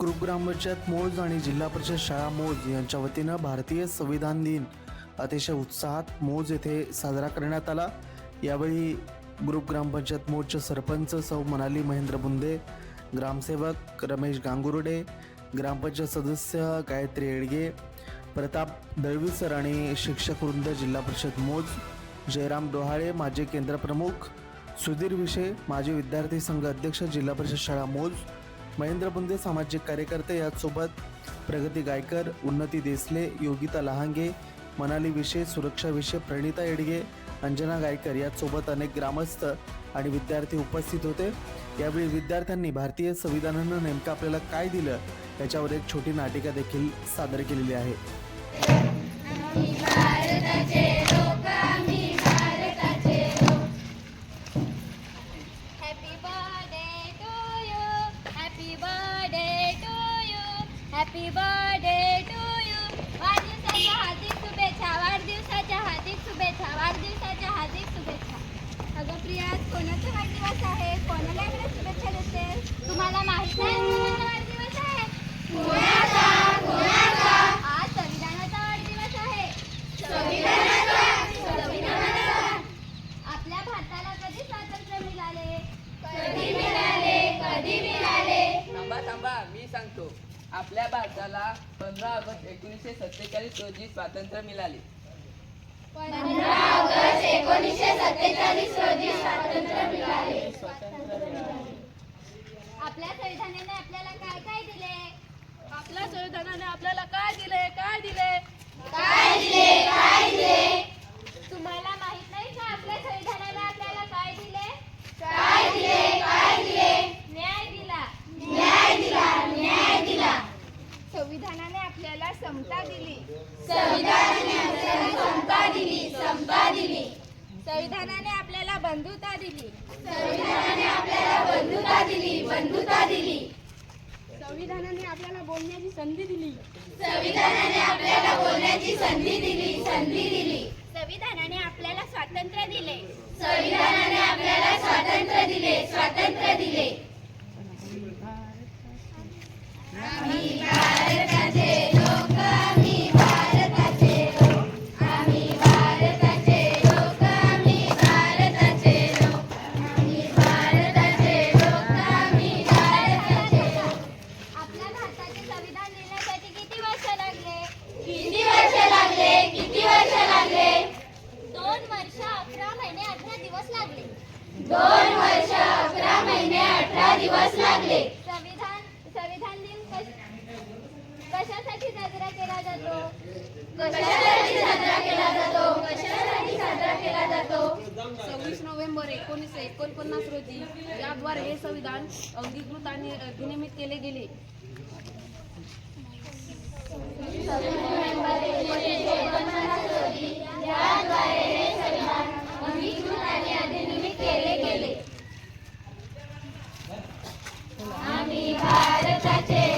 कृप ग्रामपंचायत मोज आणि जिल्हा परिषद शाळा मोज यांच्या वतीनं भारतीय संविधान दिन अतिशय उत्साहात मोज येथे साजरा करण्यात आला. यावेळी ग्रुप ग्रामपंचायत मोजचे सरपंच सौ मनाली महेंद्र बुंदे ग्रामसेवक रमेश गांगुर्डे ग्रामपंचायत सदस्य गायत्री येडगे प्रताप दळवीसर आणि शिक्षक वृंद जिल्हा परिषद मोज जयराम डोहाळे माजी केंद्रप्रमुख सुधीर विषय माजी विद्यार्थी संघ अध्यक्ष जिल्हा परिषद शाळा मोज महेंद्र बुंदे सामाजिक कार्यकर्ते यासोबत प्रगती गायकर उन्नती देसले योगिता लहांगे मनाली विषय सुरक्षा विषय प्रणिता येडगे अंजना गायकर यासोबत अनेक ग्रामस्थ आणि विद्यार्थी उपस्थित होते. यावेळी विद्यार्थ्यांनी भारतीय संविधानानं नेमकं आपल्याला काय दिलं याच्यावर एक छोटी नाटिका देखील सादर केलेली आहे. Happy birthday टू यू वाढदिवसाच्या हार्दिक शुभेच्छा वाढदिवसाच्या हार्दिक शुभेच्छा वाढदिवसाच्या हार्दिक शुभेच्छा. अगं प्रिया कोणाचा वाढदिवस आहे? कोणाला एवढ्या शुभेच्छा देते तुम्हाला माहीत नाही कोणाचा वाढदिवस आहे? आज संविधानाचा वाढदिवस आहे. आपल्या भारताला कधी स्वातंत्र्य मिळाले? कधी मिळाले? कधी मिळाले? थांबा थांबा मी सांगतो. आपल्या भारताला पंधरा ऑगस्ट एकोणीसशे सत्तेचाळीस रोजी स्वातंत्र्य मिळाले. पंधरा ऑगस्ट एकोणीसशे सत्तेचाळीस रोजी स्वातंत्र्य मिळाले. आपल्या संविधानाने आपल्याला काय काय दिले? आपल्या संविधानाने आपल्याला काय दिले? काय दिले? काय दिले? काय दिले तुम्हाला माहीत नाही का आपल्या संविधानाने आपल्याला काय दिले काय दिले काय दिले न्याय दिला न्याय दिला न्याय दिला संविधानाने आपल्याला समता दिली. संविधानाने आपल्याला समता दिली समता दिली. संविधानाने आपल्याला बंधुता दिली. संविधानाने आपल्याला बंधुता दिली बंधुता दिली. संविधानाने आपल्याला बोलण्याची संधी दिली. संविधानाने आपल्याला बोलण्याची संधी दिली संधी दिली. संविधानाने आपल्याला स्वातंत्र्य दिले. संविधानाने आपल्याला स्वातंत्र्य दिले स्वातंत्र्य दिले. दिवस लागले. दोन वर्ष अकरा महिने अठरा दिवस लागले. संविधान संविधान दिन कश- कशासाठी साजरा केला जातो? कशासाठी साजरा केला जातो? कशासाठी साजरा केला जातो? सव्वीस नोव्हेंबर एकोणीसशे एकोणपन्नास रोजी याद्वारे हे संविधान अंगीकृत आणि अधिनियमित केले गेले. संविधान para te.